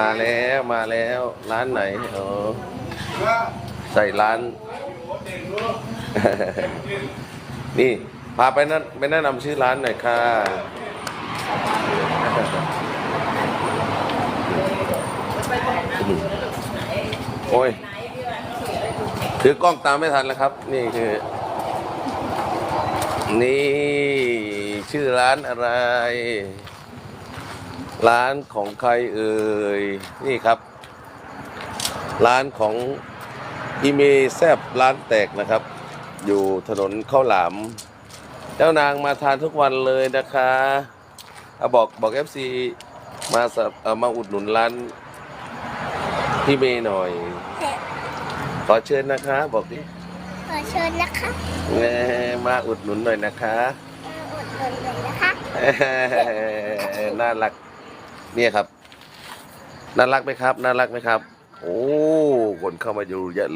มาแล้วมาแล้วร้านไหนเออใส่ร้าน นี่ พาไปนั่นไปแนะนำชื่อร้านหน่อยค่ะ โอ้ย ถือกล้องตามไม่ทันแล้วครับ นี่คือ นี่ ชื่อร้านอะไร ร้านของใครเอ่ย นี่ครับ ร้านของอีเมแซบร้านแตกนะครับ อยู่ถนนข้าวหลาม เจ้านางมาทานทุกวันเลยนะคะเอาบอกบอกเอฟซีมาสับเอ่อมาอุดหนุนร้านพี่เมย์หน่อย ขอเชิญนะคะ บอกดิขอเชิญนะคะแหมมาอุดหนุนหน่อยนะคะ มาอุดหนุนหน่อยนะคะ น่ารัก เนี่ยครับ น่ารักไหมครับ น่ารักไหมครับ โอ้ คนเข้ามาดูเยอะ